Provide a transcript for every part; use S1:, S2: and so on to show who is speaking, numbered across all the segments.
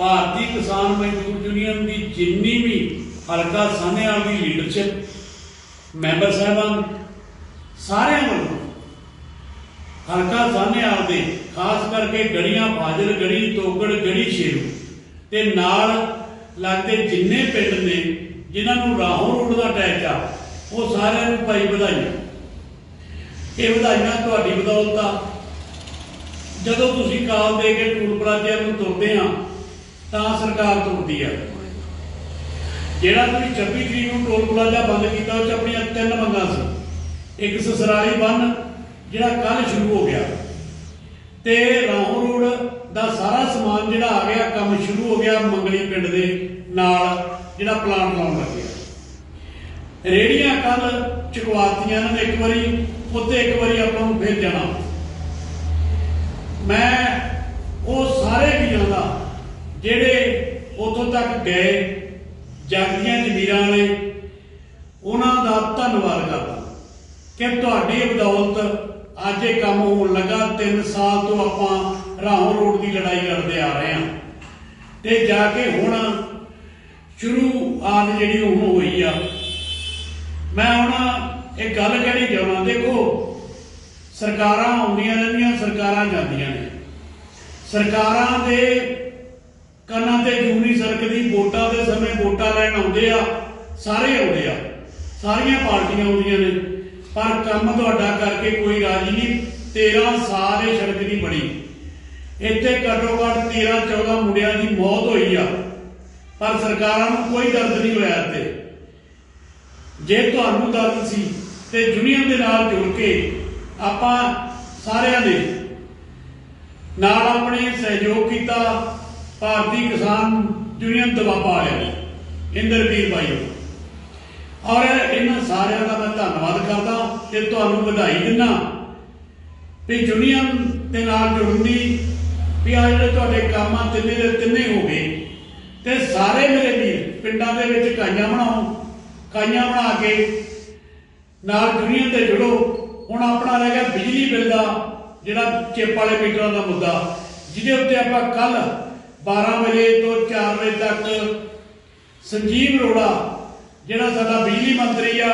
S1: ਭਾਰਤੀ ਕਿਸਾਨ ਮਜ਼ਦੂਰ ਯੂਨੀਅਨ ਦੀ ਜਿੰਨੀ ਵੀ ਹਲਕਾ ਸਾਹਮਣੇ ਦੀ ਲੀਡਰਸ਼ਿਪ ਮੈਂਬਰ ਸਾਹਿਬਾਨ, ਸਾਰਿਆਂ ਵੱਲੋਂ ਹਲਕਾ ਸਾਹਮਣੇ ਦੇ ਖਾਸ ਕਰਕੇ ਗੜੀਆਂ ਫਾਜਲ ਗੜੀ ਤੋਗੜ ਗੜੀ ਸ਼ੇਰੂ, ਤੇ ਨਾਲ ਲੱਗਦੇ ਜਿੰਨੇ ਪਿੰਡ ਨੇ, ਜਿਨ੍ਹਾਂ ਨੂੰ ਰਾਹੋਂ ਰੋਡ ਦਾ ਅਟੈਚ ਆ, ਉਹ ਸਾਰਿਆਂ ਨੂੰ ਭਾਈ ਵਧਾਈਆਂ। ਇਹ ਵਧਾਈਆਂ ਤੁਹਾਡੀ ਬਦੌਲਤ ਆ। ਜਦੋਂ ਤੁਸੀਂ ਕਾਲ ਦੇ ਕੇ ਟੂਲ ਪਲਾਜ਼ਿਆਂ ਨੂੰ ਤੁਰਦੇ ਆ ਤਾਂ ਸਰਕਾਰ ਤੁਰਦੀ ਆ। ਜਿਹੜਾ ਤੁਸੀਂ 26 ਤਰੀਕ ਨੂੰ ਟੋਲ ਪਲਾਜ਼ਾ ਬੰਦ ਕੀਤਾ, ਉਹ 'ਚ ਆਪਣੀਆਂ ਤਿੰਨ ਮੰਗਾਂ ਸੀ। ਇੱਕ ਸਸਰਾਲੀ ਬੰਨ ਜਿਹੜਾ ਕੱਲ ਸ਼ੁਰੂ ਹੋ ਗਿਆ। ਤੇ ਰਾਹੋਂ ਰੋਡ ਦਾ ਸਾਰਾ ਸਮਾਨ ਜਿਹੜਾ ਆ ਗਿਆ, ਕੰਮ ਸ਼ੁਰੂ ਹੋ ਗਿਆ ਮੰਗਲੀ ਪਿੰਡ ਦੇ ਨਾਲ, ਜਿਹੜਾ ਪਲਾਨ ਲਾਉਣ ਲੱਗਿਆ। ਰੇੜੀਆਂ ਕੱਲ ਚੁਕਵਾਤੀਆਂ ਨੇ ਇੱਕ ਵਾਰੀ ਉੱਤੇ ਇੱਕ ਵਾਰੀ ਆਪਾਂ ਨੂੰ ਫੇਰ ਜਾਣਾ। ਮੈਂ ਉਹ ਸਾਰੇ ਵੀਰਾਂ ਦਾ ਜਿਹੜੇ ਉਥੋਂ ਤੱਕ ਗਏ ਜਗਦੀਆਂ ਜ਼ਮੀਰਾਂ ਵਾਲੇ ਉਹਨਾਂ ਦਾ ਧੰਨਵਾਦ ਕਰਦਾ ਕਿ ਤੁਹਾਡੀ ਬਦੌਲਤ ਅੱਜ ਇਹ ਕੰਮ ਹੋਣ ਲੱਗਾ। 3 ਸਾਲ ਤੋਂ ਆਪਾਂ ਰਾਹੋਂ ਰੋਡ ਦੀ ਲੜਾਈ ਲੜਦੇ ਆ ਰਹੇ ਹਾਂ। ਤੇ ਜਾ ਕੇ ਹੁਣ ਸ਼ੁਰੂਆਤ ਜਿਹੜੀ ਹੁਣ ਹੋਈ ਆ। ਮੈਂ ਹੁਣ ਇਹ ਗੱਲ ਕਹਿਣੀ ਚਾਹੁੰਦਾ, ਦੇਖੋ, ਸਰਕਾਰਾਂ ਆਉਂਦੀਆਂ ਰਹਿੰਦੀਆਂ, ਸਰਕਾਰਾਂ ਜਾਂਦੀਆਂ ਨੇ। ਸਰਕਾਰਾਂ ਦੇ ਕੰਨਾਂ ਤੇ ਜੂਨੀ ਸਰਕਦੀ, ਵੋਟਾਂ ਦੇ ਸਮੇਂ ਵੋਟਾਂ ਲੈਣ ਆਉਂਦੇ ਆ, ਸਾਰੇ ਆਉਂਦੇ ਆ। ਸਾਰੀਆਂ ਪਾਰਟੀਆਂ ਆਉਂਦੀਆਂ ਨੇ। ਪਰ ਕੰਮ ਤੁਹਾਡਾ ਕਰਕੇ ਕੋਈ ਰਾਜੀ ਨਹੀਂ। 13 ਸਾਲ ਇਹ ਸੜਕ ਦੀ ਬਣੀ। ਇੱਥੇ ਘੱਟੋ ਘੱਟ 13 14 ਮੁੰਡਿਆਂ ਦੀ ਮੌਤ ਹੋਈ ਆ। ਪਰ ਸਰਕਾਰਾਂ ਨੂੰ ਕੋਈ ਦਰਦ ਨਹੀਂ ਹੋਇਆ ਇੱਥੇ। ਜੇ ਤੁਹਾਨੂੰ ਦਰਦ ਸੀ, ਤੇ ਯੂਨੀਅਨ ਦੇ ਨਾਲ ਜੁੜ ਕੇ ਆਪਾਂ ਸਾਰਿਆਂ ਨੇ ਨਾਲ ਆਪਣੇ ਸਹਿਯੋਗ ਕੀਤਾ। ਭਾਰਤੀ ਕਿਸਾਨ ਯੂਨੀਅਨ ਦਬਾਬਾ ਵਾਲਿਆਂ ਨੇ, ਇੰਦਰਵੀਰ ਭਾਈ ਔਰ ਇਹਨਾਂ ਸਾਰਿਆਂ ਦਾ ਮੈਂ ਧੰਨਵਾਦ ਕਰਦਾ ਤੇ ਤੁਹਾਨੂੰ ਵਧਾਈ ਦਿੰਦਾ ਵੀ ਯੂਨੀਅਨ ਦੇ ਨਾਲ ਜੁੜਨ ਦੀ ਵੀ ਆ ਜਿਹੜੇ ਤੁਹਾਡੇ ਕੰਮ ਆ ਤਿੰਨੇ ਦੇ ਤਿੰਨੇ ਹੋ ਗਏ ਤੇ ਸਾਰੇ ਮੇਰੇ ਵੀਰ ਪਿੰਡਾਂ ਦੇ ਵਿੱਚ ਕਾਈਆਂ ਬਣਾਓ, ਕਾਈਆਂ ਬਣਾ ਕੇ ਨਾਲ ਯੂਨੀਅਨ 'ਤੇ ਜੁੜੋ। ਹੁਣ ਆਪਣਾ ਰਹਿ ਗਿਆ ਬਿਜਲੀ ਬਿੱਲ ਦਾ ਜਿਹੜਾ ਚਿੱਪ ਵਾਲੇ ਮੀਟਰਾਂ ਦਾ ਮੁੱਦਾ, ਜਿਹਦੇ ਉੱਤੇ ਆਪਾਂ ਕੱਲ 12 ਵਜੇ ਤੋਂ 4 ਵਜੇ ਤੱਕ ਸੰਜੀਵ ਅਰੋੜਾ ਜਿਹੜਾ ਸਾਡਾ ਬਿਜਲੀ ਮੰਤਰੀ ਆ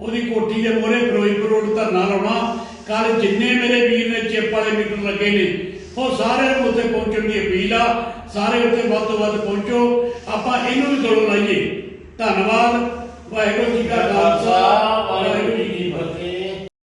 S1: ਉਹਦੀ ਕੋਠੀ ਦੇ ਮੋਹਰੇ ਫਿਰੋਜ਼ਪੁਰ ਰੋਡ ਧਰਨਾ ਲਾਉਣਾ। ਕੱਲ ਜਿੰਨੇ ਮੇਰੇ ਵੀਰ ਨੇ ਚਿੱਪ ਵਾਲੇ ਮੀਟਰ ਲੱਗੇ ਨੇ ਉਹ ਸਾਰਿਆਂ ਨੂੰ ਉੱਥੇ ਪਹੁੰਚਣ ਦੀ ਅਪੀਲ ਆ। ਸਾਰੇ ਉੱਥੇ ਵੱਧ ਤੋਂ ਵੱਧ ਪਹੁੰਚੋ। ਆਪਾਂ ਇਹਨੂੰ ਵੀ ਗਲੋਂ ਲਾਈਏ। ਧੰਨਵਾਦ। ਵਾਹਿਗੁਰੂ ਜੀ ਕਾ ਖਾਲਸਾ।